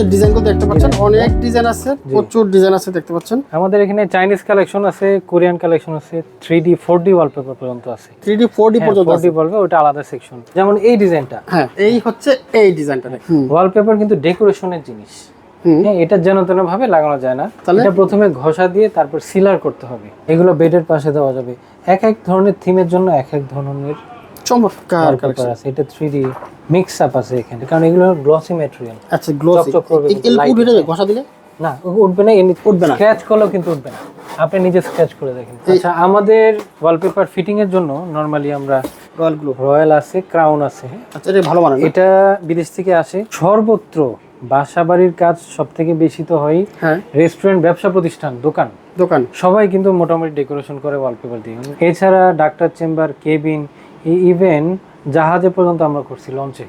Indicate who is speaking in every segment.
Speaker 1: হচ্ছে ডিজাইনগুলো দেখতে পাচ্ছেন। অনেক ডিজাইন আছে প্রচুর ডিজাইন আছে দেখতে পাচ্ছেন।
Speaker 2: আমাদের এখানে চাইনিজ কালেকশন আছে কোরিয়ান কালেকশন আছে three D four D wallpaper পর্যন্ত আছে।
Speaker 1: থ্রি ডি ফোর ডি পর্যন্ত
Speaker 2: ফোর
Speaker 1: আছে।
Speaker 2: ডি বলবে ওটা আলাদা সেকশন যেমন এই ডিজাইনটা
Speaker 1: হ্যাঁ এই হচ্ছে এই ডিজাইনটা
Speaker 2: ওয়ালপেপার কিন্তু ডেকোরেশনের জিনিস। হ্যাঁ এটা যেন তেন ভাবে লাগানো যায় না? এটা প্রথমে ঘষা দিয়ে তারপর সিলার করতে হবে। এগুলো বেডের পাশে দেওয়া যাবে। এক এক ধরনের থিমের জন্য এক এক ধরনের
Speaker 1: চমৎকার
Speaker 2: আছে এটা মিক্স আপ আছে এখানে কারণ এগুলো গ্লসি ম্যাটেরিয়াল
Speaker 1: আচ্ছা গ্লোসি উঠে যাবে ঘষা দিলে?
Speaker 2: না উঠবে না এমনি
Speaker 1: উঠবে না।
Speaker 2: স্ক্র্যাচ করলেও কিন্তু উঠবে না। আপনি নিজে স্ক্র্যাচ করে দেখেন। আচ্ছা আমাদের ওয়ালপেপার ফিটিং এর জন্য নরমালি আমরা
Speaker 1: রয়্যাল গ্লো
Speaker 2: রয়্যাল আছে ক্রাউন আছে হ্যাঁ?
Speaker 1: আচ্ছা এটা ভালো
Speaker 2: এটা বিদেশ থেকে আসে। সর্বত্র বাসা বাড়ির কাজ সব থেকে বেশি তো হয়
Speaker 1: হ্যাঁ।
Speaker 2: রেস্টুরেন্ট ব্যবসা প্রতিষ্ঠান দোকান।
Speaker 1: দোকান।
Speaker 2: সবাই কিন্তু মোটামুটি ডেকোরেশন করে ওয়ালপেপার দিয়ে। এছাড়া ডাক্তার চেম্বার কেবিন ইভেন জাহাজে পর্যন্ত আমরা করছি লঞ্চে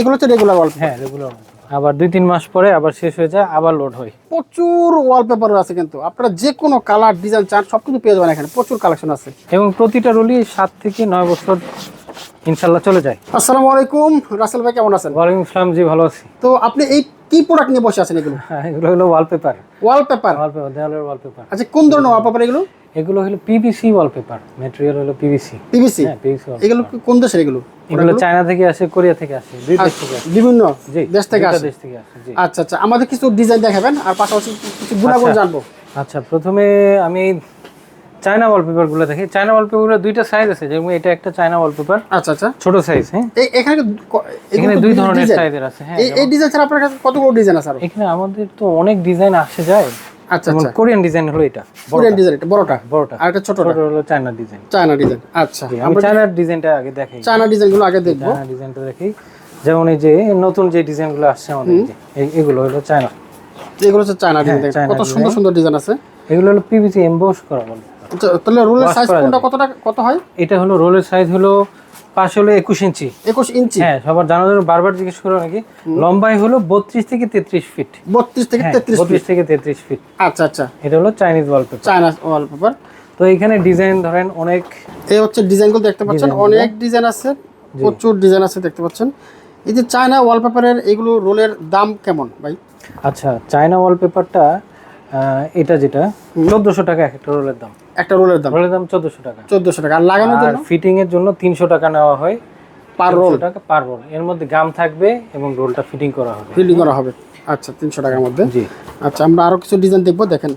Speaker 1: এগুলো হচ্ছে রেগুলার ওয়াল
Speaker 2: হ্যাঁ রেগুলার আবার দুই তিন মাস পরে আবার শেষ হয়ে যায় আবার লোড হয়।
Speaker 1: প্রচুর ওয়ালপেপার আছে কিন্তু। আপনারা যে কোনো কালার ডিজাইন চান সব কিছু পেয়ে যাবেন এখানে। প্রচুর কালেকশন আছে।
Speaker 2: এবং প্রতিটা রোলই সাত থেকে নয় বছর ইনশাল্লাহ চলে যায়।
Speaker 1: আসসালামু আলাইকুম। রাসেল ভাই কেমন আছেন?
Speaker 2: ওয়ালাইকুম আসসালাম জি ভালো আছি।
Speaker 1: তো আপনি এই কি প্রোডাক্ট নিয়ে বসে আছেন এগুলো?
Speaker 2: হ্যাঁ এগুলো হলো ওয়ালপেপার
Speaker 1: ওয়ালপেপার
Speaker 2: ওয়ালপেপার দেওয়ালের ওয়ালপেপার
Speaker 1: আচ্ছা কোন ধরনের ওয়ালপেপার এগুলো?
Speaker 2: এগুলো হলো পিভিসি ওয়ালপেপার ম্যাটেরিয়াল হলো পিভিসি
Speaker 1: পিভিসি
Speaker 2: হ্যাঁ পিভিসি
Speaker 1: এগুলো কোন দেশের এগুলো?
Speaker 2: এগুলো চায়না থেকে আসে কোরিয়া থেকে আসে দুই দেশ থেকে আসে।
Speaker 1: বিভিন্ন দেশ থেকে আসে।
Speaker 2: দেশ থেকে আসে
Speaker 1: আচ্ছা আচ্ছা আমাদের কিছু ডিজাইন দেখাবেন আর পাশাপাশি কিছু গুণাগুণ
Speaker 2: আচ্ছা।
Speaker 1: জানব।
Speaker 2: আচ্ছা প্রথমে আমি চায়না ওয়ালপেপারগুলো দেখি। চায়না ওয়ালপেপারগুলো দুইটা সাইজ আছে যেমন এটা একটা চায়না ওয়ালপেপার
Speaker 1: আচ্ছা আচ্ছা।
Speaker 2: ছোট সাইজ হ্যাঁ?
Speaker 1: এই এখানে
Speaker 2: এখানে দুই ধরনের সাইজের আছে হ্যাঁ
Speaker 1: এই ডিজাইন ছাড়া আপনার কাছে কতগুলো ডিজাইন আছে
Speaker 2: এখানে আমাদের তো অনেক ডিজাইন আসে যায়।
Speaker 1: আচ্ছা আচ্ছা।
Speaker 2: কোরিয়ান ডিজাইন হলো এটা।
Speaker 1: কোরিয়ান ডিজাইন এটা বড়টা?
Speaker 2: বড়টা।
Speaker 1: আর এটা ছোটটা?
Speaker 2: ছোট হলো চায়না ডিজাইন
Speaker 1: চায়না ডিজাইন আচ্ছা।
Speaker 2: আমি চায়নার ডিজাইনটা আগে দেখাই।
Speaker 1: চায়না ডিজাইনগুলো আগে দেখব।
Speaker 2: চায়না ডিজাইনটা দেখি। যেমন এই যে নতুন যে ডিজাইনগুলো আসছে আমাদের এগুলো হলো চায়না
Speaker 1: এগুলো হচ্ছে চায়না ডিজাইন
Speaker 2: হ্যাঁ,
Speaker 1: কত সুন্দর সুন্দর ডিজাইন আছে।
Speaker 2: এগুলো হলো পিভিসি এমবোস করা বলে।
Speaker 1: তাহলে রোলের সাইজ কোনটা কতটা কত হয়?
Speaker 2: এটা হলো রোলের সাইজ হলো পাশ হলো একুশ ইঞ্চি।
Speaker 1: একুশ ইঞ্চি?
Speaker 2: হ্যাঁ সবার জানার জন্য বারবার জিজ্ঞেস করো নাকি। লম্বাই হলো বত্রিশ থেকে তেত্রিশ ফিট
Speaker 1: বত্রিশ থেকে
Speaker 2: হ্যাঁ
Speaker 1: তেত্রিশ
Speaker 2: বত্রিশ থেকে তেত্রিশ ফিট
Speaker 1: আচ্ছা আচ্ছা।
Speaker 2: এটা হলো চাইনিজ ওয়ালপেপার
Speaker 1: চায়না ওয়ালপেপার
Speaker 2: তো এখানে ডিজাইন ধরেন অনেক
Speaker 1: এই হচ্ছে ডিজাইনগুলো দেখতে পাচ্ছেন। অনেক ডিজাইন আছে প্রচুর ডিজাইন আছে দেখতে পাচ্ছেন। এই যে চায়না ওয়ালপেপারের এগুলো রোলের দাম কেমন ভাই?
Speaker 2: আচ্ছা চায়না ওয়ালপেপারটা এটা যেটা চোদ্দশো টাকা একটা রোলের দাম।
Speaker 1: একটা রোলের দাম?
Speaker 2: রোলের দাম চোদ্দশো টাকা।
Speaker 1: চোদ্দশো টাকা। আর লাগানোর জন্য?
Speaker 2: ফিটিং এর জন্য তিনশো টাকা নেওয়া হয়।
Speaker 1: Per roll?
Speaker 2: টাকা পার রোল। এর মধ্যে গাম থাকবে এবং রোলটা ফিটিং করা হবে।
Speaker 1: ফিটিং করা হবে। আচ্ছা তিনশো টাকার মধ্যে?
Speaker 2: জি।
Speaker 1: আচ্ছা আমরা আরও কিছু ডিজাইন দেখব দেখেন।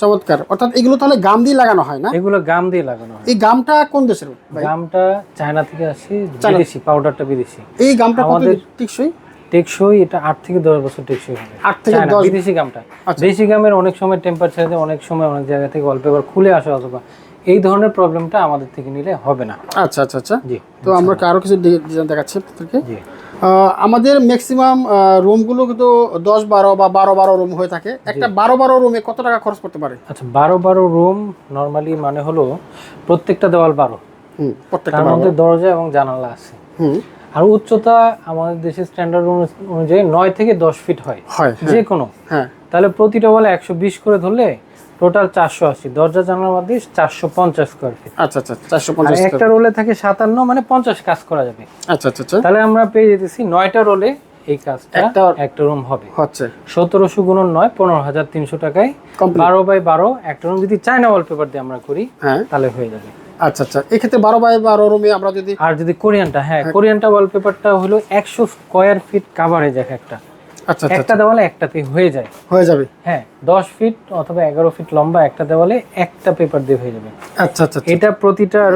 Speaker 1: চমৎকার। অর্থাৎ এগুলো তাহলে গাম দিয়ে লাগানো হয় না?
Speaker 2: এগুলো গাম দিয়ে লাগানো হয়।
Speaker 1: এই গামটা কোন দেশের? ভাই?
Speaker 2: গামটা চায়না থেকে আসে বিদেশি পাউডারটা বিদেশি।
Speaker 1: এই গামটা
Speaker 2: আমাদের-
Speaker 1: টিকসই?
Speaker 2: টেকসই এটা আট থেকে দশ বছর টেকসই হবে।
Speaker 1: আট থেকে দশ
Speaker 2: বিদেশি গামটা।
Speaker 1: আচ্ছা।
Speaker 2: দেশি গামের অনেক সময় টেম্পারেচার অনেক সময় অনেক জায়গা থেকে ওয়ালপেপার খুলে আসে অথবা এই ধরনের প্রবলেমটা আমাদের থেকে নিলে হবে না।
Speaker 1: আচ্ছা আচ্ছা আচ্ছা।
Speaker 2: জি
Speaker 1: তো আমরা কারও কিছু ডিজাইন দেখাচ্ছি আপনাদেরকে।
Speaker 2: জি।
Speaker 1: আমাদের ম্যাক্সিমাম রুমগুলো কিন্তু দশ বারো বা বারো বারো রুম হয়ে থাকে। একটা বারো বারো রুমে কত টাকা খরচ করতে পারে?
Speaker 2: আচ্ছা বারো বারো রুম নর্মালি মানে হলো প্রত্যেকটা দেওয়াল বারো।
Speaker 1: হুম প্রত্যেকটা
Speaker 2: তার মধ্যে দরজা এবং জানালা আছে।
Speaker 1: হুম।
Speaker 2: আর উচ্চতা আমাদের দেশের স্ট্যান্ডার্ড অনুযায়ী নয় থেকে দশ ফিট হয়।
Speaker 1: হয়
Speaker 2: যে কোনো
Speaker 1: হ্যাঁ।
Speaker 2: তাহলে প্রতিটা বলে একশো বিশ করে ধরলে টোটাল চারশো আশি। দরজা জানালার মধ্যে চারশো পঞ্চাশ স্কোয়ার ফিট
Speaker 1: আচ্ছা আচ্ছা চারশো পঞ্চাশ
Speaker 2: একটা রোলে থাকে সাতান্ন মানে পঞ্চাশ কাজ করা যাবে।
Speaker 1: আচ্ছা আচ্ছা আচ্ছা।
Speaker 2: তাহলে আমরা পেয়ে যেতেছি নয়টা রোলে এই কাজটা
Speaker 1: একটা-
Speaker 2: একটা রুম হবে।
Speaker 1: হচ্ছে।
Speaker 2: সতেরোশো গুণন নয় পনেরো হাজার তিনশো টাকায় বারো বাই বারো একটা রুম যদি চায়না ওয়ালপেপার দিয়ে আমরা করি
Speaker 1: হ্যাঁ।
Speaker 2: তাহলে হয়ে যাবে।
Speaker 1: আচ্ছা আচ্ছা। এক্ষেত্রে বারো বাই বারো রুমে আমরা যদি
Speaker 2: আর যদি কোরিয়ানটা হ্যাঁ কোরিয়ানটা ওয়ালপেপারটা হলো একশো স্কোয়ার ফিট কাভারেজ এক একটা।
Speaker 1: আচ্ছা আচ্ছা
Speaker 2: একটা দেওয়ালে একটাতে হয়ে যায়।
Speaker 1: হয়ে যাবে।
Speaker 2: হ্যাঁ দশ ফিট অথবা এগারো ফিট লম্বা একটা দেওয়ালে একটা পেপার দিয়ে হয়ে যাবে।
Speaker 1: আচ্ছা আচ্ছা আচ্ছা।
Speaker 2: এটা প্রতিটার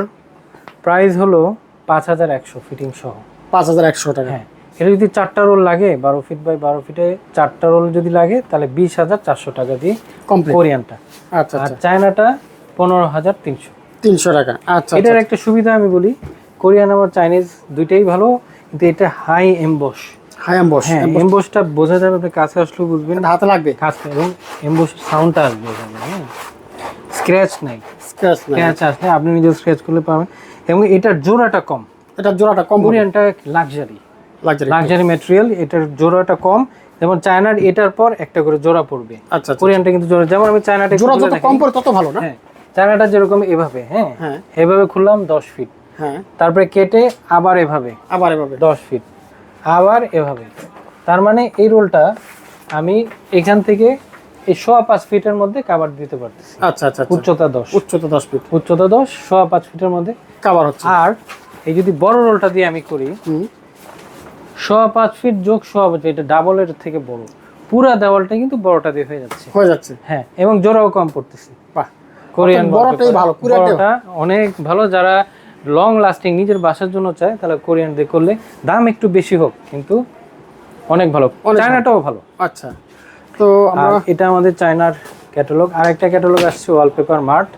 Speaker 2: প্রাইস হলো পাঁচ হাজার একশো ফিটিং সহ।
Speaker 1: পাঁচ হাজার একশো টাকা।
Speaker 2: হ্যাঁ এটা যদি চারটা রোল লাগে বারো ফিট বাই বারো ফিটে চারটা রোল যদি লাগে তাহলে বিশ হাজার চারশো টাকা দিয়ে কোরিয়ানটা।
Speaker 1: আচ্ছা
Speaker 2: আর
Speaker 1: আচ্ছা
Speaker 2: চায়নাটা পনেরো হাজার তিনশো।
Speaker 1: তিনশো টাকা। আচ্ছা
Speaker 2: এটার একটা সুবিধা আমি বলি কোরিয়ান আমার চাইনিজ দুইটাই ভালো কিন্তু এটা হাই এমবস।
Speaker 1: হাই বস
Speaker 2: হ্যাঁ এমবসটা বোঝা যাবে আপনি কাছে আসলেও বুঝবেন।
Speaker 1: হাতে লাগবে।
Speaker 2: কাছে এবং এমবস সাউন্ডটা আসবে এখানে হ্যাঁ। স্ক্র্যাচ নাই।
Speaker 1: স্ক্র্যাচ না
Speaker 2: স্ক্র্যাচ আসলে আপনি নিজে স্ক্র্যাচ করলে পাবেন। এবং এটার জোড়াটা কম।
Speaker 1: এটা জোড়াটা কম
Speaker 2: কোরিয়ানটা লাক্সারি
Speaker 1: লাগজারি
Speaker 2: লাক্সারি ম্যাটেরিয়াল এটার জোড়াটা কম। যেমন চায়নার এটার পর একটা করে জোড়া পড়বে।
Speaker 1: আচ্ছা আচ্ছা
Speaker 2: কোরিয়ানটা কিন্তু জোড়া যেমন আমি চায়নাটা
Speaker 1: জোড়া যত কম পড়ে তত ভালো না?
Speaker 2: হ্যাঁ। চায়নাটা যেরকম এভাবে হ্যাঁ?
Speaker 1: হ্যাঁ।
Speaker 2: এভাবে খুললাম দশ ফিট
Speaker 1: হ্যাঁ।
Speaker 2: তারপরে কেটে আবার এভাবে
Speaker 1: আবার এভাবে।
Speaker 2: দশ ফিট আবার এভাবে। তার মানে এই রোলটা আমি এখান থেকে এই সোয়া পাঁচ ফিটের মধ্যে কাবার দিতে পারতেছি।
Speaker 1: আচ্ছা আচ্ছা আচ্ছা।
Speaker 2: উচ্চতা দশ।
Speaker 1: উচ্চতা দশ ফিট
Speaker 2: উচ্চতা দশ সোয়া পাঁচ ফিটের মধ্যে
Speaker 1: কাবার হচ্ছে।
Speaker 2: আর এই যদি বড় রোলটা দিয়ে আমি করি সোয়া পাঁচ ফিট যোগ সোয়া পাঁচ এটা ডাবলের থেকে বড়। পুরা দেওয়ালটা কিন্তু বড়টা দিয়ে হয়ে যাচ্ছে।
Speaker 1: হয়ে যাচ্ছে।
Speaker 2: হ্যাঁ এবং জোড়াও কম পড়তেছে। কোরিয়ান
Speaker 1: বড়টাই ভালো,
Speaker 2: বড়টা অনেক ভালো যারা লং লাস্টিং নিজের বাসার জন্য চায় তাহলে কোরিয়ান দিয়ে করলে দাম একটু বেশি হোক কিন্তু অনেক ভালো। চায়নাটাও ভালো।
Speaker 1: আচ্ছা তো আমরা
Speaker 2: এটা আমাদের চায়নার ক্যাটালগ আরেকটা ক্যাটালগ আসছে ওয়ালপেপার মার্ট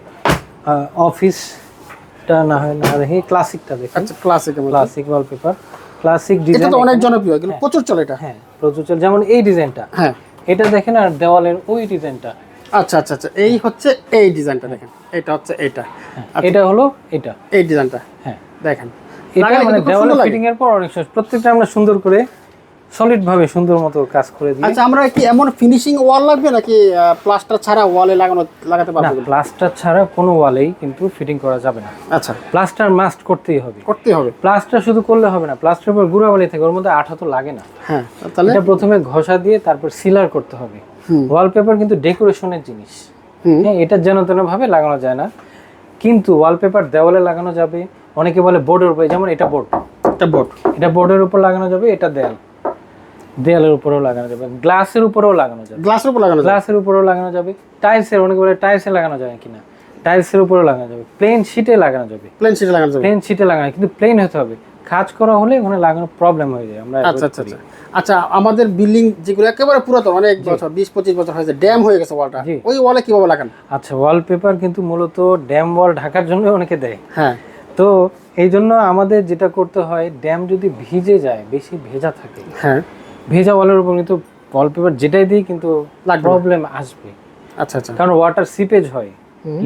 Speaker 2: অফিসটা না হয় না দেখি ক্লাসিকটা দেখি।
Speaker 1: আচ্ছা ক্লাসিক
Speaker 2: ক্লাসিক ওয়ালপেপার ক্লাসিক
Speaker 1: এটা
Speaker 2: ডিজাইন
Speaker 1: তো অনেক জনপ্রিয় এগুলো প্রচুর চলে এটা।
Speaker 2: হ্যাঁ প্রচুর চলে। যেমন এই ডিজাইনটা
Speaker 1: হ্যাঁ।
Speaker 2: এটা দেখেন আর দেওয়ালের ওই ডিজাইনটা
Speaker 1: আচ্ছা আচ্ছা আচ্ছা এই হচ্ছে এই ডিজাইনটা দেখেন। এটা হচ্ছে এইটা
Speaker 2: এটা হলো এটা।
Speaker 1: এই ডিজাইনটা।
Speaker 2: হ্যাঁ।
Speaker 1: দেখেন।
Speaker 2: এটা মানে দেওয়ালে ফিটিং এর পর অনেক প্রত্যেকটা আমরা সুন্দর করে সলিড ভাবে সুন্দর মতো কাজ করে দিই।
Speaker 1: আচ্ছা আমরা কি এমন ফিনিশিং ওয়াল লাগবে নাকি প্লাস্টার ছাড়া ওয়ালে লাগানো লাগাতে পারব? এগুলো?
Speaker 2: প্লাস্টার ছাড়া কোনো ওয়ালেই কিন্তু ফিটিং করা যাবে না।
Speaker 1: আচ্ছা।
Speaker 2: প্লাস্টার মাস্ট করতেই হবে।
Speaker 1: করতে হবে।
Speaker 2: প্লাস্টার শুধু করলে হবে না প্লাস্টার পর গুঁড়াবালি থাকে ওর মধ্যে আঠা তো লাগে না।
Speaker 1: হ্যাঁ তাহলে?
Speaker 2: এটা প্রথমে ঘষা দিয়ে তারপর সিলার করতে হবে। ওয়ালপেপার কিন্তু ডেকোরেশনের জিনিস। হ্যাঁ এটা যেন তেন ভাবে লাগানো যায় না। কিন্তু ওয়ালপেপার দেওয়ালে লাগানো যাবে। অনেকে বলে বোর্ডের উপরে যেমন এটা বোর্ড
Speaker 1: একটা বোর্ড
Speaker 2: এটা বোর্ডের উপর লাগানো যাবে এটা দেয়াল। দেয়ালের উপরেও লাগানো যাবে গ্লাসের উপরেও লাগানো যাবে।
Speaker 1: গ্লাসের উপর লাগানো
Speaker 2: গ্লাসের উপরেও লাগানো যাবে। টাইলসের অনেকে বলে টাইলসে লাগানো যায় কিনা। টাইলসের উপরেও লাগানো যাবে। প্লেন শিটে লাগানো যাবে।
Speaker 1: প্লেন শিটে লাগানো যাবে।
Speaker 2: প্লেন শিটে লাগানো কিন্তু প্লেন হতে হবে। কাজ করা হলে ওখানে লাগানো প্রবলেম হয়ে যায় আমরা
Speaker 1: আচ্ছা আচ্ছা আচ্ছা। আচ্ছা আমাদের বিল্ডিং যেগুলো একেবারে পুরাতন অনেক বছর বিশ পঁচিশ বছর হয়েছে ড্যাম হয়ে গেছে ওয়ালটা ওই ওয়ালে কীভাবে লাগান?
Speaker 2: আচ্ছা ওয়ালপেপার কিন্তু মূলত ড্যাম ওয়াল ঢাকার জন্য অনেকে দেয়।
Speaker 1: হ্যাঁ।
Speaker 2: তো এই জন্য আমাদের যেটা করতে হয় ড্যাম যদি ভিজে যায় বেশি ভেজা থাকে
Speaker 1: হ্যাঁ।
Speaker 2: ভেজা ওয়ালের উপর কিন্তু ওয়ালপেপার যেটাই দিই কিন্তু প্রবলেম আসবে।
Speaker 1: আচ্ছা আচ্ছা।
Speaker 2: কারণ ওয়াটার সিপেজ হয়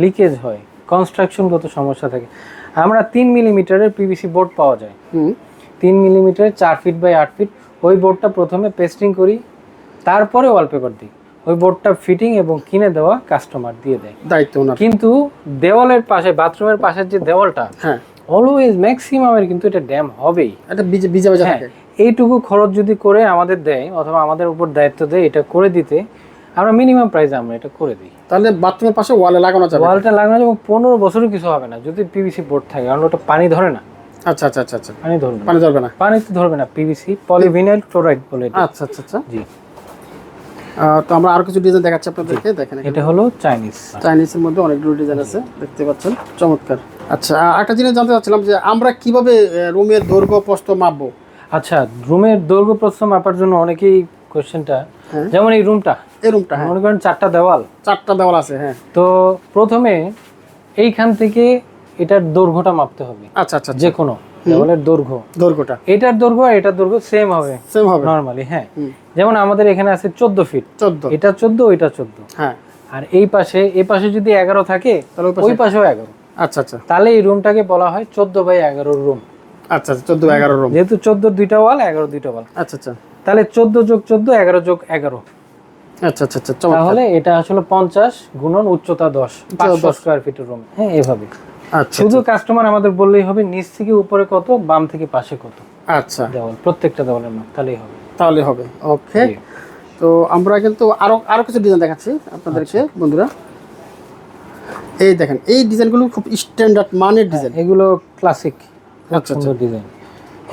Speaker 2: লিকেজ হয়। কনস্ট্রাকশনগত সমস্যা থাকে। আমরা তিন মিলিমিটারের পিভিসি বোর্ড পাওয়া যায়।
Speaker 1: হুম।
Speaker 2: তিন মিলিমিটার চার ফিট বাই আট ফিট ওই বোর্ডটা প্রথমে পেস্টিং করি তারপরে ওয়ালপেপার দিই। ওই বোর্ডটা ফিটিং এবং কিনে দেওয়া কাস্টমার দিয়ে দেয়।
Speaker 1: দায়িত্ব ওনার।
Speaker 2: কিন্তু দেওয়ালের পাশে বাথরুমের পাশের যে দেওয়ালটা
Speaker 1: হ্যাঁ।
Speaker 2: অলওয়েজ ম্যাক্সিমামের কিন্তু এটা ড্যাম হবেই।
Speaker 1: এটা বিজে
Speaker 2: হ্যাঁ
Speaker 1: থাকে।
Speaker 2: এইটুকু খরচ যদি করে আমাদের দেয় অথবা আমাদের উপর দায়িত্ব দেয় এটা করে দিতে আমরা মিনিমাম প্রাইসে আমরা এটা করে দিই।
Speaker 1: তাহলে বাথরুমের পাশে ওয়ালে লাগানো যাবে।
Speaker 2: ওয়ালটা লাগানো যাবে পনেরো বছরও কিছু হবে না। যদি পিভিসি বোর্ড থাকে কারণ ওটা পানি ধরে না।
Speaker 1: আচ্ছা আচ্ছা আচ্ছা আচ্ছা।
Speaker 2: পানি ধরবে
Speaker 1: পানি ধরবে না।
Speaker 2: পানি তো ধরবে না পিভিসি পলিভিনাইল ক্লোরাইড বলে এটা।
Speaker 1: আচ্ছা আচ্ছা আচ্ছা।
Speaker 2: জি।
Speaker 1: তো আমরা আরও কিছু ডিজাইন দেখাচ্ছি আপনাদেরকে। দেখেন
Speaker 2: এটা হলো চাইনিজ
Speaker 1: চাইনিজের মধ্যে অনেকগুলো ডিজাইন আছে দেখতে পাচ্ছেন। চমৎকার। আচ্ছা একটা জিনিস জানতে চাচ্ছিলাম যে আমরা কীভাবে রুমের দৈর্ঘ্য প্রস্থ মাপবো?
Speaker 2: আচ্ছা রুমের দৈর্ঘ্য প্রস্থ মাপার জন্য অনেকেই কোশ্চেনটা। যেমন এই রুমটা
Speaker 1: এই রুমটা হ্যাঁ।
Speaker 2: মনে করেন চারটা দেওয়াল।
Speaker 1: চারটা দেওয়াল আছে হ্যাঁ।
Speaker 2: তো প্রথমে এইখান থেকে এটার দৈর্ঘ্যটা মাপতে হবে।
Speaker 1: আচ্ছা আচ্ছা
Speaker 2: যে কোনো দেওয়ালের দৈর্ঘ্য।
Speaker 1: দৈর্ঘ্যটা।
Speaker 2: এটার দৈর্ঘ্য আর এটার দৈর্ঘ্য সেম হবে।
Speaker 1: সেম হবে।
Speaker 2: নর্মালি হ্যাঁ। যেমন আমাদের এখানে আছে চোদ্দ ফিট
Speaker 1: চোদ্দ।
Speaker 2: এটা চোদ্দ ওইটা চোদ্দ।
Speaker 1: হ্যাঁ।
Speaker 2: আর এই পাশে এই পাশে যদি এগারো থাকে
Speaker 1: তাহলে ওই
Speaker 2: পাশেও এগারো।
Speaker 1: আচ্ছা আচ্ছা।
Speaker 2: তাহলে এই রুমটাকে বলা হয় চোদ্দ বাই এগারোর রুম
Speaker 1: আচ্ছা আচ্ছা চোদ্দ এগারো রুম
Speaker 2: যেহেতু চোদ্দ দুইটা ওয়াল এগারো দুইটা ওয়াল।
Speaker 1: আচ্ছা আচ্ছা।
Speaker 2: তাহলে চোদ্দ যোগ চোদ্দ এগারো যোগ এগারো।
Speaker 1: আচ্ছা আচ্ছা আচ্ছা
Speaker 2: তাহলে এটা আসলে পঞ্চাশ গুণন উচ্চতা দশ পাঁচশো স্কোয়ার ফিটের রুম হ্যাঁ এভাবে।
Speaker 1: আচ্ছা
Speaker 2: শুধু কাস্টমার আমাদের বললেই হবে নিচ থেকে উপরে কত বাম থেকে পাশে কত?
Speaker 1: আচ্ছা।
Speaker 2: দেওয়াল প্রত্যেকটা দেওয়ালের মাপ তাহলেই হবে।
Speaker 1: তাহলে হবে ওকে। তো আমরা কিন্তু আরও আরও কিছু ডিজাইন দেখাচ্ছি আপনাদেরকে
Speaker 2: আচ্ছা।
Speaker 1: বন্ধুরা। এই দেখেন এই ডিজাইনগুলো খুব স্ট্যান্ডার্ড মানের ডিজাইন
Speaker 2: এগুলো ক্লাসিক
Speaker 1: আচ্ছা আচ্ছা।
Speaker 2: সুন্দর ডিজাইন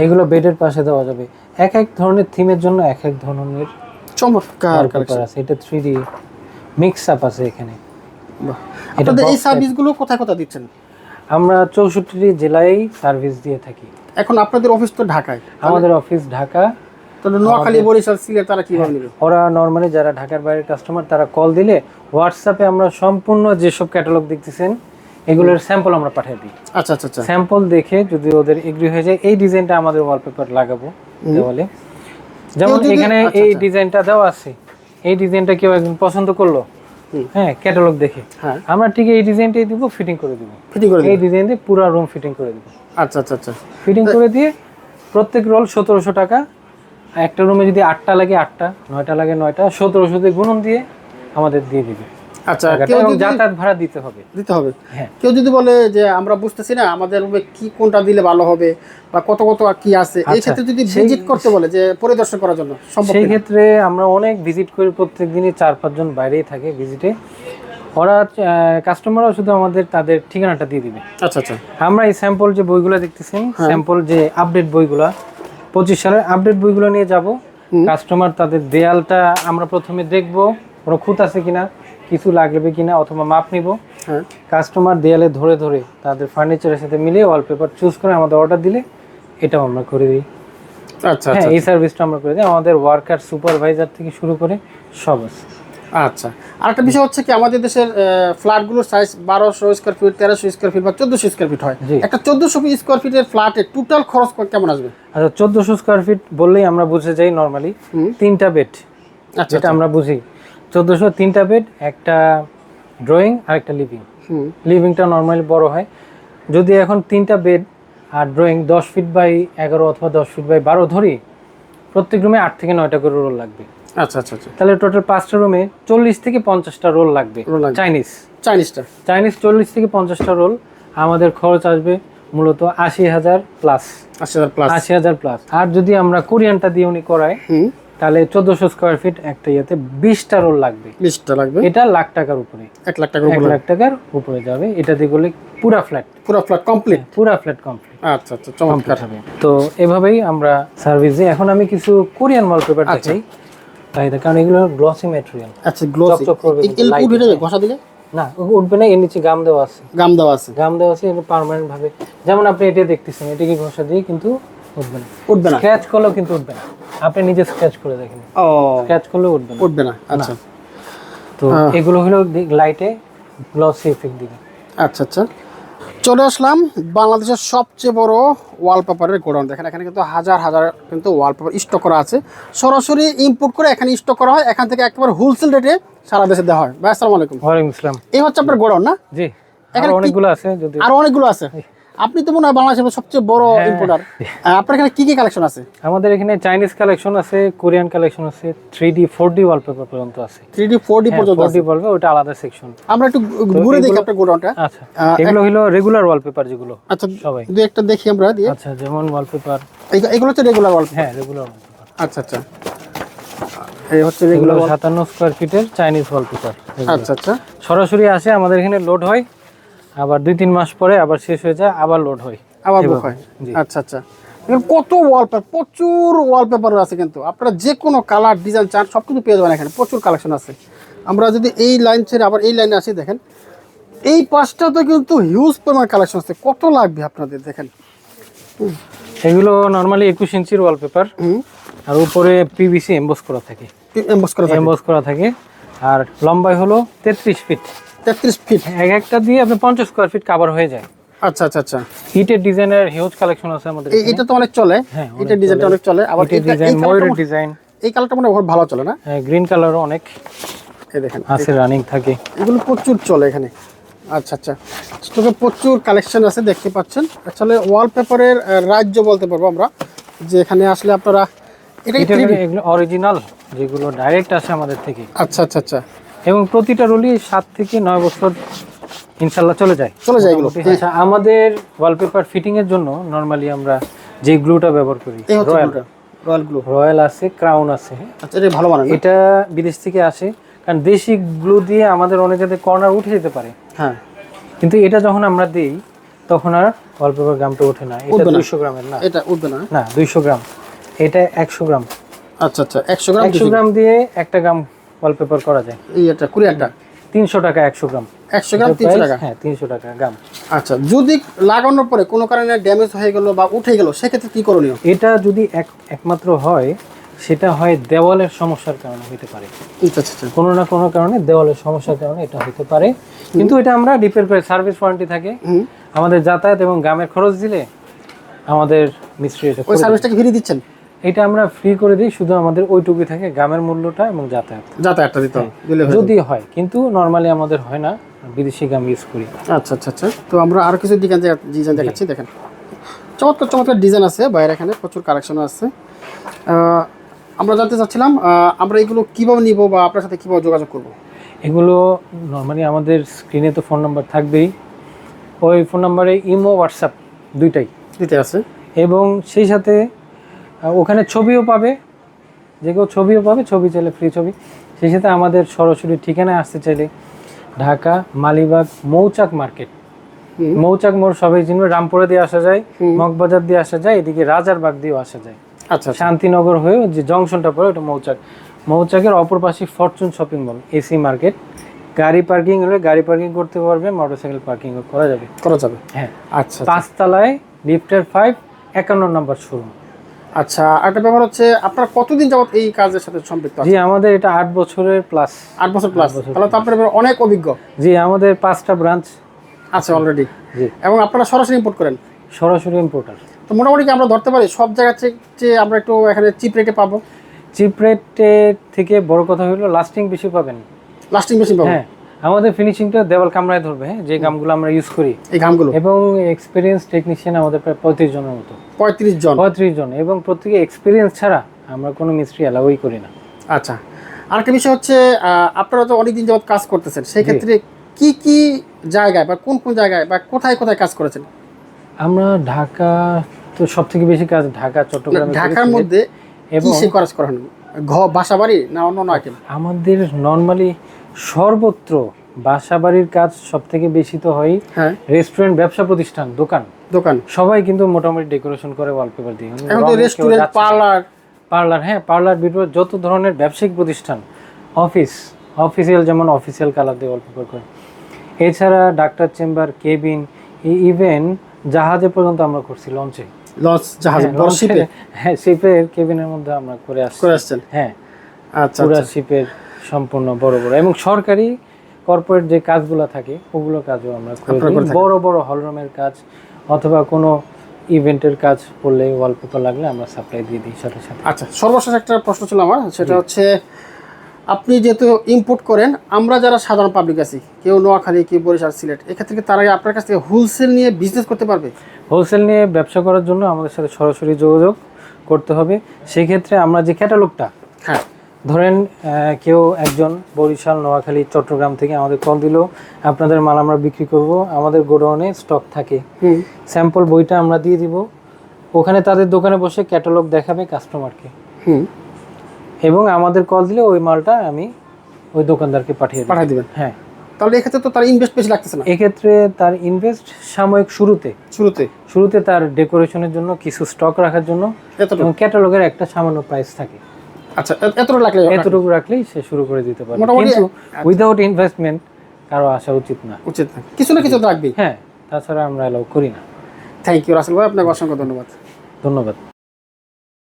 Speaker 2: এগুলো বেডের পাশে দেওয়া যাবে। এক এক ধরনের থিমের জন্য এক এক ধরনের
Speaker 1: চমৎকার
Speaker 2: আছে। এটা থ্রি ডি মিক্স আপ আছে এখানে।
Speaker 1: আপনাদের এই সার্ভিসগুলো কোথায় কোথায় দিচ্ছেন?
Speaker 2: আমরা চৌষট্টি জেলায় সার্ভিস দিয়ে থাকি।
Speaker 1: এখন আপনাদের অফিস তো ঢাকায়।
Speaker 2: আমাদের অফিস ঢাকা।
Speaker 1: তাহলে নোয়াখালী বরিশাল সিলেট তারা কীভাবে নেবে?
Speaker 2: ওরা নর্মালি যারা ঢাকার বাইরের কাস্টমার তারা কল দিলে হোয়াটসঅ্যাপে আমরা সম্পূর্ণ যেসব ক্যাটালগ দেখতেছেন এগুলোর স্যাম্পল আমরা পাঠিয়ে দিই।
Speaker 1: আচ্ছা আচ্ছা আচ্ছা।
Speaker 2: স্যাম্পল দেখে যদি ওদের এগ্রি হয়ে যায় এই ডিজাইনটা আমাদের ওয়ালপেপার লাগাবো। দেওয়ালে। যেমন এখানে
Speaker 1: আচ্ছা,
Speaker 2: এই
Speaker 1: আচ্ছা।
Speaker 2: ডিজাইনটা দেওয়া আছে। এই ডিজাইনটা কেউ একজন পছন্দ করল? হ্যাঁ ক্যাটালগ দেখে।
Speaker 1: হ্যাঁ।
Speaker 2: আমরা ঠিক এই ডিজাইনটাই দিব ফিটিং করে দিব।
Speaker 1: ফিটিং করে
Speaker 2: এই ডিজাইন দিয়ে পুরো রুম ফিটিং করে দিব।
Speaker 1: আচ্ছা আচ্ছা আচ্ছা।
Speaker 2: ফিটিং করে দিয়ে প্রত্যেক রোল সতেরোশো টাকা। একটা রুমে যদি আটটা লাগে আটটা নয়টা লাগে নয়টা সতেরোশো দিয়ে গুণন দিয়ে আমাদের দিয়ে দিবে।
Speaker 1: আচ্ছা কেউ
Speaker 2: যাতায়াত ভাড়া দিতে হবে।
Speaker 1: দিতে হবে।
Speaker 2: হ্যাঁ।
Speaker 1: কেউ যদি বলে যে আমরা বুঝতেছি না আমাদের কি কোনটা দিলে ভালো হবে বা কত কত কি আছে এই
Speaker 2: আচ্ছা,
Speaker 1: ক্ষেত্রে যদি ভিজিট করতে বলে যে পরিদর্শন করার জন্য
Speaker 2: সেই ক্ষেত্রে আমরা অনেক ভিজিট করি প্রত্যেক দিনই চার পাঁচজন বাইরেই থাকে ভিজিটে ওরা কাস্টমারও শুধু আমাদের তাদের ঠিকানাটা দিয়ে দিবে।
Speaker 1: আচ্ছা আচ্ছা।
Speaker 2: আমরা এই স্যাম্পল যে বইগুলো দেখতেছেন
Speaker 1: হ্যাঁ।
Speaker 2: স্যাম্পল যে আপডেট বইগুলা পঁচিশ সালের আপডেট বইগুলো নিয়ে যাব। কাস্টমার তাদের দেয়ালটা আমরা প্রথমে দেখব কোনো খুঁত আছে কিনা। কিছু লাগবে কিনা অথবা মাপ নিব।
Speaker 1: হ্যাঁ।
Speaker 2: কাস্টমার দেয়ালে ধরে ধরে তাদের ফার্নিচারের সাথে মিলিয়ে ওয়ালপেপার চুজ করে আমাদের অর্ডার দিলে এটাও আমরা করে দিই।
Speaker 1: আচ্ছা
Speaker 2: হ্যাঁ
Speaker 1: আচ্ছা
Speaker 2: এই সার্ভিসটা আমরা করে দিই। আমাদের ওয়ার্কার সুপারভাইজার থেকে শুরু করে সব আছে।
Speaker 1: আচ্ছা আরেকটা বিষয় হচ্ছে কি আমাদের দেশের ফ্ল্যাটগুলোর সাইজ বারোশো স্কোয়ার ফিট তেরোশো স্কোয়ার ফিট বা চোদ্দোশো স্কোয়ার ফিট হয়। একটা চোদ্দোশো স্কোয়ার ফিটের ফ্ল্যাটে টোটাল খরচ কেমন আসবে?
Speaker 2: আচ্ছা চোদ্দোশো স্কোয়ার ফিট বললেই আমরা বুঝে যাই নর্মালি তিনটা বেড
Speaker 1: আচ্ছা
Speaker 2: যেটা আমরা বুঝি। চোদ্দোশো তিনটা বেড একটা ড্রয়িং আর একটা লিভিং লিভিংটা নর্মালি বড় হয়। যদি এখন তিনটা বেড আর ড্রয়িং দশ ফিট বাই এগারো অথবা দশ ফিট বাই বারো ধরি প্রত্যেক রুমে আট থেকে নয়টা করে রোল লাগবে।
Speaker 1: আচ্ছা আচ্ছা আচ্ছা।
Speaker 2: তাহলে টোটাল পাঁচটা রুমে চল্লিশ থেকে পঞ্চাশটা রোল লাগবে। চাইনিজ
Speaker 1: চাইনিজটা
Speaker 2: চাইনিজ চল্লিশ থেকে পঞ্চাশটা রোল আমাদের খরচ আসবে মূলত আশি হাজার প্লাস
Speaker 1: আশি হাজার প্লাস
Speaker 2: আশি হাজার প্লাস আর যদি আমরা কোরিয়ানটা দিয়ে উনি করাই
Speaker 1: হুম।
Speaker 2: তাহলে চোদ্দশো স্কোয়ার ফিট একটা ইয়েতে বিশটা রোল লাগবে।
Speaker 1: বিশটা লাগবে?
Speaker 2: এটা লাখ টাকার উপরে।
Speaker 1: এক লাখ টাকা
Speaker 2: এক লাখ টাকার উপরে যাবে। এটা দিয়ে করলে পুরা ফ্ল্যাট
Speaker 1: পুরো ফ্ল্যাট কমপ্লিট
Speaker 2: পুরা ফ্ল্যাট কমপ্লিট
Speaker 1: আচ্ছা আচ্ছা চমৎকার।
Speaker 2: হবে। তো এভাবেই আমরা সার্ভিস দিই। এখন আমি কিছু কোরিয়ান ওয়ালপেপার
Speaker 1: আচ্ছা।
Speaker 2: দেখাই। তাই কারণ এগুলো গ্লসি ম্যাটেরিয়াল
Speaker 1: আচ্ছা গ্লোসি ঘষা দিলে?
Speaker 2: না উঠবে না এর নিচে গাম দেওয়া আছে।
Speaker 1: গাম দেওয়া আছে।
Speaker 2: গাম দেওয়া আছে এটা পার্মানেন্ট ভাবে। যেমন আপনি এটা দেখতেছেন এটাকে ঘষা দিয়ে কিন্তু উঠবে না।
Speaker 1: উঠবে না।
Speaker 2: স্ক্র্যাচ করলেও কিন্তু উঠবে না। আপনি নিজে স্ক্র্যাচ করে দেখেন।
Speaker 1: ও।
Speaker 2: স্ক্র্যাচ করলেও উঠবে না।
Speaker 1: উঠবে না আচ্ছা।
Speaker 2: তো
Speaker 1: হ্যাঁ।
Speaker 2: এগুলো হলো লাইটে গ্লসি এফেক্ট দিবে।
Speaker 1: আচ্ছা আচ্ছা। চলে আসলাম বাংলাদেশের সবচেয়ে বড় ওয়ালপেপারের গোডাউন। দেখেন এখানে কিন্তু হাজার হাজার কিন্তু ওয়ালপেপার স্টক করা আছে। সরাসরি ইম্পোর্ট করে এখানে স্টক করা হয়। এখান থেকে একেবারে হোলসেল রেটে সারা দেশে দেওয়া হয়। ভাই আসসালামু আলাইকুম।
Speaker 2: ওয়ালাইকুম আসসালাম।
Speaker 1: এই হচ্ছে আপনার গোডাউন না?
Speaker 2: জি
Speaker 1: এখানে
Speaker 2: অনেকগুলো আছে যদি
Speaker 1: আরও অনেকগুলো আছে? আপনি তো মনে হয় বাংলাদেশের সবচেয়ে বড়
Speaker 2: হ্যাঁ।
Speaker 1: ইম্পোর্টার আপনার এখানে কি কি কালেকশন আছে?
Speaker 2: আমাদের এখানে চাইনিজ কালেকশন আছে কোরিয়ান কালেকশন আছে three D four D wallpaper পর্যন্ত আছে।
Speaker 1: থ্রি ডি ফোর ডি পর্যন্ত
Speaker 2: ফোর ডি বলবে ওটা আলাদা সেকশন
Speaker 1: আমরা একটু ঘুরে দেখি আপনার গোডাউনটা।
Speaker 2: আচ্ছা এগুলো হলো রেগুলার ওয়ালপেপার যেগুলো
Speaker 1: আচ্ছা
Speaker 2: সবাই।
Speaker 1: দু একটা দেখি আমরা দিয়ে।
Speaker 2: আচ্ছা যেমন ওয়ালপেপার
Speaker 1: এগুলো হচ্ছে রেগুলার ওয়ালপেপার
Speaker 2: হ্যাঁ রেগুলার ওয়ালপেপার
Speaker 1: আচ্ছা আচ্ছা। এই হচ্ছে রেগুলার
Speaker 2: সাতান্ন স্কোয়ার ফিটের চাইনিজ ওয়ালপেপার
Speaker 1: আচ্ছা আচ্ছা।
Speaker 2: সরাসরি আসে আমাদের এখানে লোড হয়। আবার দুই তিন মাস পরে আবার শেষ হয়ে যায় আবার লোড হয়।
Speaker 1: আবার বুক হয়? আচ্ছা আচ্ছা। কত ওয়ালপেপার প্রচুর ওয়ালপেপার আছে কিন্তু। আপনারা যে কোনো কালার ডিজাইন চান সব কিছু পেয়ে যাবেন এখানে। প্রচুর কালেকশন আছে। আমরা যদি এই লাইন ছেড়ে আবার এই লাইনে আসি দেখেন। এই পাঁচটাতে কিন্তু হিউজ পরিমাণ কালেকশন আছে। কত লাগবে আপনাদের দেখেন?
Speaker 2: এগুলো নর্মালি একুশ ইঞ্চির ওয়ালপেপার আর উপরে পিভিসি এমবোস করা থাকে।
Speaker 1: এমবস করা থাকে।
Speaker 2: এমবোস করা থাকে। আর লম্বাই হলো তেত্রিশ ফিট
Speaker 1: তেত্রিশ ফিট
Speaker 2: এক একটা দিয়ে আপনি পঞ্চাশ স্কোয়ার ফিট কাভার হয়ে যায়।
Speaker 1: আচ্ছা আচ্ছা আচ্ছা।
Speaker 2: হিটের ডিজাইনের হিউজ কালেকশন আছে আমাদের
Speaker 1: এটা তো অনেক চলে।
Speaker 2: হ্যাঁ, অনেক
Speaker 1: ডিজাইনটা অনেক চলে। আবার
Speaker 2: হিটের
Speaker 1: এই
Speaker 2: ডিজাইন ময়ূরের ডিজাইন
Speaker 1: এই কালারটা মনে হয় ভালো চলে না?
Speaker 2: গ্রিন কালারও অনেক
Speaker 1: এই দেখেন।
Speaker 2: আছে রানিং থাকে।
Speaker 1: এগুলো প্রচুর চলে এখানে। আচ্ছা আচ্ছা। স্টকে প্রচুর কালেকশন আছে দেখতে পাচ্ছেন। আসলে ওয়ালপেপারের রাজ্য বলতে পারব আমরা যে এখানে আসলে আপনারা এটা কি
Speaker 2: এটা
Speaker 1: 3D?
Speaker 2: এগুলো অরিজিনাল যেগুলো ডাইরেক্ট আসে আমাদের থেকে।
Speaker 1: আচ্ছা আচ্ছা আচ্ছা।
Speaker 2: এবং প্রতিটা রোলই সাত থেকে নয় বছর ইনশাল্লাহ চলে যায়।
Speaker 1: চলে যায় এগুলো।
Speaker 2: আচ্ছা আমাদের ওয়ালপেপার ফিটিং এর জন্য নর্মালি আমরা যে গ্লুটা ব্যবহার করি রয়্যাল
Speaker 1: রয়্যাল গ্লু
Speaker 2: রয়্যাল আছে ক্রাউন আছে
Speaker 1: আচ্ছা এটা ভালো মানে
Speaker 2: এটা বিদেশ থেকে আসে কারণ দেশি গ্লু দিয়ে আমাদের অনেক জায়গায় কর্নার উঠে যেতে পারে।
Speaker 1: হ্যাঁ।
Speaker 2: কিন্তু এটা যখন আমরা দিই তখন আর ওয়ালপেপার গ্রামটা ওঠে না। এটা দুইশো গ্রামের না?
Speaker 1: এটা উঠবে না
Speaker 2: না দুইশো গ্রাম। এটা একশো গ্রাম।
Speaker 1: আচ্ছা আচ্ছা একশো গ্রাম
Speaker 2: একশো গ্রাম দিয়ে একটা গ্রাম ওয়ালপেপার করা যায়।
Speaker 1: এই এটা কুড়িয়াটা
Speaker 2: তিনশো টাকা একশো গ্রাম।
Speaker 1: একশো গ্রাম তিনশো টাকা?
Speaker 2: হ্যাঁ তিনশো টাকা গ্রাম।
Speaker 1: আচ্ছা যদি লাগানোর পরে কোনো কারণে ড্যামেজ হয়ে গেল বা উঠে গেল সেক্ষেত্রে কি করণীয়?
Speaker 2: এটা যদি এক একমাত্র হয় সেটা হয় দেওয়ালের সমস্যার কারণে হতে পারে।
Speaker 1: আচ্ছা আচ্ছা আচ্ছা।
Speaker 2: কোনো না কোনো কারণে দেওয়ালের সমস্যার কারণে এটা হতে পারে। কিন্তু এটা আমরা রিপেয়ার করে সার্ভিস ওয়ারেন্টি থাকে। আমাদের যাতায়াত এবং গ্রামের খরচ দিলে আমাদের মিস্ত্রি এটা
Speaker 1: ওই সার্ভিসটাকে ফিরিয়ে দিচ্ছেন?
Speaker 2: এটা আমরা ফ্রি করে দিই শুধু আমাদের ওইটুকুই থাকে গ্রামের মূল্যটা এবং যাতায়াত।
Speaker 1: যাতায়াতটা দিতে হবে হয়ে।
Speaker 2: যদি হয় কিন্তু নর্মালি আমাদের হয় না বিদেশি গাম ইউজ করি।
Speaker 1: আচ্ছা আচ্ছা আচ্ছা। তো আমরা আরও কিছু ডিজাইন ডিজাইন দেখাচ্ছি দেখেন। চমৎকার চমৎকার ডিজাইন আছে বাইরে এখানে প্রচুর কালেকশন আছে। আমরা জানতে চাচ্ছিলাম আমরা এগুলো কীভাবে নিব বা আপনার সাথে কীভাবে যোগাযোগ করব?
Speaker 2: এগুলো নর্মালি আমাদের স্ক্রিনে তো ফোন নাম্বার থাকবেই। ওই ফোন নাম্বারে ইমো হোয়াটসঅ্যাপ দুইটাই।
Speaker 1: দিতে আছে।
Speaker 2: এবং সেই সাথে ওখানে ছবিও পাবে। যে কেউ ছবিও পাবে ছবি চাইলে ফ্রি ছবি। সেই সাথে আমাদের সরাসরি ঠিকানায় আসতে চাইলে ঢাকা মালিবাগ মৌচাক মার্কেট। মৌচাক মোড় সবাই চিনবে রামপুরা দিয়ে আসা যায় মগবাজার দিয়ে আসা যায় এদিকে রাজারবাগ দিয়েও আসা যায়।
Speaker 1: আচ্ছা আচ্ছা।
Speaker 2: শান্তিনগর হয়ে যে জংশনটা পড়ে ওটা মৌচাক। মৌচাকের অপর পাশে Fortune shopping mall AC market. গাড়ি পার্কিং হলে গাড়ি পার্কিং করতে পারবে মোটরসাইকেল পার্কিং করা যাবে।
Speaker 1: করা যাবে।
Speaker 2: হ্যাঁ।
Speaker 1: আচ্ছা আচ্ছা।
Speaker 2: পাঁচতলায় লিফটের ফাইভ একান্ন নম্বর শোরুম
Speaker 1: আচ্ছা একটা ব্যাপার হচ্ছে আপনারা কতদিন যাবত এই কাজের সাথে সম্পৃক্ত
Speaker 2: জি আমাদের এটা আট বছরের প্লাস
Speaker 1: আট বছর প্লাস তাহলে তো আপনার অনেক অভিজ্ঞ।
Speaker 2: জি আমাদের পাঁচটা ব্রাঞ্চ
Speaker 1: আছে অলরেডি
Speaker 2: জি।
Speaker 1: এবং আপনারা সরাসরি ইম্পোর্ট করেন?
Speaker 2: সরাসরি ইম্পোর্টার
Speaker 1: তো মোটামুটি কি আমরা ধরতে পারি সব জায়গা থেকে যে আমরা একটু এখানে চিপ রেটে পাবো?
Speaker 2: চিপ রেটের থেকে বড় কথা হলো লাস্টিং বেশি পাবেন।
Speaker 1: লাস্টিং বেশি পাবো?
Speaker 2: হ্যাঁ। আমাদের ফিনিশিংটা দেওয়াল কামরায় ধরবে হ্যাঁ? যে গামগুলো আমরা ইউজ করি।
Speaker 1: এই ঘামগুলো
Speaker 2: এবং এক্সপিরিয়েন্স টেকনিশিয়ান আমাদের প্রায় পঁয়ত্রিশ জনের মতো।
Speaker 1: পঁয়ত্রিশ জন।
Speaker 2: পঁয়ত্রিশ জন। এবং প্রত্যেকে এক্সপিরিয়েন্স ছাড়া আমরা কোনো মিস্ত্রি অ্যালাউই করি না।
Speaker 1: আচ্ছা। আরেকটা বিষয় হচ্ছে আপনারা তো অনেকদিন যাবত কাজ করতেছেন। সেই ক্ষেত্রে কি কি জায়গায় বা কোন কোন জায়গায় বা কোথায় কোথায় কাজ করেছেন?
Speaker 2: আমরা ঢাকা তো সব থেকে বেশি কাজ ঢাকা চট্টগ্রাম
Speaker 1: ঢাকার মধ্যে
Speaker 2: এবং
Speaker 1: কাজ করেন? ঘ বাসা বাড়ি না অন্য অন্য আইটেম?
Speaker 2: আমাদের নর্মালি সর্বত্র বাসা বাড়ির কাজ সব থেকে বেশি তো হয়
Speaker 1: হ্যাঁ।
Speaker 2: রেস্টুরেন্ট ব্যবসা প্রতিষ্ঠান দোকান।
Speaker 1: দোকান।
Speaker 2: সবাই কিন্তু মোটামুটি ডেকোরেশন করে ওয়ালপেপার দিয়ে।
Speaker 1: এখন তো রেস্টুরেন্ট পার্লার
Speaker 2: পার্লার হ্যাঁ পার্লার বিটুয়ার যত ধরনের ব্যবসায়িক প্রতিষ্ঠান অফিস অফিসিয়াল যেমন অফিসিয়াল কালার দিয়ে ওয়ালপেপার করে। এছাড়া ডাক্তার চেম্বার কেবিন ইভেন জাহাজে পর্যন্ত আমরা করছি লঞ্চে
Speaker 1: লঞ্চ জাহাজ
Speaker 2: হ্যাঁ,
Speaker 1: বড় শিপে
Speaker 2: হ্যাঁ শিপের কেবিনের মধ্যে আমরা করে আসছি।
Speaker 1: করে আসছেন।
Speaker 2: হ্যাঁ
Speaker 1: আচ্ছা
Speaker 2: পুরা
Speaker 1: আচ্ছা।
Speaker 2: শিপের সম্পূর্ণ বড় বড়। এবং সরকারি কর্পোরেট যে কাজগুলো থাকে ওগুলো কাজও আমরা। বড় বড় হলরুমের কাজ অথবা কোনো ইভেন্টের কাজ পড়লে ওয়ালপেপার লাগলে আমরা সাপ্লাই দিয়ে দিই সাথে সাথে।
Speaker 1: আচ্ছা সর্বশেষ একটা প্রশ্ন ছিল আমার সেটা হচ্ছে আপনি যেহেতু ইম্পোর্ট করেন আমরা যারা সাধারণ পাবলিক আছি কেউ নোয়াখালী কেউ বরিশাল সিলেট এক্ষেত্রে কি তারা আপনার কাছ থেকে হোলসেল নিয়ে বিজনেস করতে পারবে?
Speaker 2: হোলসেল নিয়ে ব্যবসা করার জন্য আমাদের সাথে সরাসরি যোগাযোগ করতে হবে। সেক্ষেত্রে আমরা যে ক্যাটালগটা
Speaker 1: হ্যাঁ।
Speaker 2: ধরেন কেউ একজন বরিশাল নোয়াখালী চট্টগ্রাম থেকে আমাদের কল দিল আপনাদের মাল আমরা বিক্রি করব আমাদের গোডাউনে স্টক থাকে। স্যাম্পল বইটা আমরা দিয়ে দিব ওখানে তাদের দোকানে বসে ক্যাটালগ দেখাবে কাস্টমারকে
Speaker 1: হুম।
Speaker 2: এবং আমাদের কল দিলে ওই মালটা আমি ওই দোকানদারকে পাঠিয়ে
Speaker 1: পাঠিয়ে দেবেন।
Speaker 2: হ্যাঁ।
Speaker 1: তাহলে এক্ষেত্রে তো তার ইনভেস্ট বেশি লাগতেছে না।
Speaker 2: এক্ষেত্রে তার ইনভেস্ট সাময়িক শুরুতে।
Speaker 1: শুরুতে।
Speaker 2: শুরুতে তার ডেকোরেশনের জন্য কিছু স্টক রাখার জন্য এবং ক্যাটালগের একটা সামান্য প্রাইস থাকে।
Speaker 1: আচ্ছা এতটুকু লাগলে
Speaker 2: এতটুকু রাখলেই সে শুরু করে দিতে
Speaker 1: পারে
Speaker 2: কিন্তু উইদাউট ইনভেস্টমেন্ট কারও আসা উচিত না।
Speaker 1: উচিত না। কিছু না কিছু তো রাখবেই।
Speaker 2: হ্যাঁ তাছাড়া আমরা অ্যালাউ করি না।
Speaker 1: থ্যাংক ইউ রাসেল ভাই। আপনাকে অসংখ্য ধন্যবাদ।
Speaker 2: ধন্যবাদ।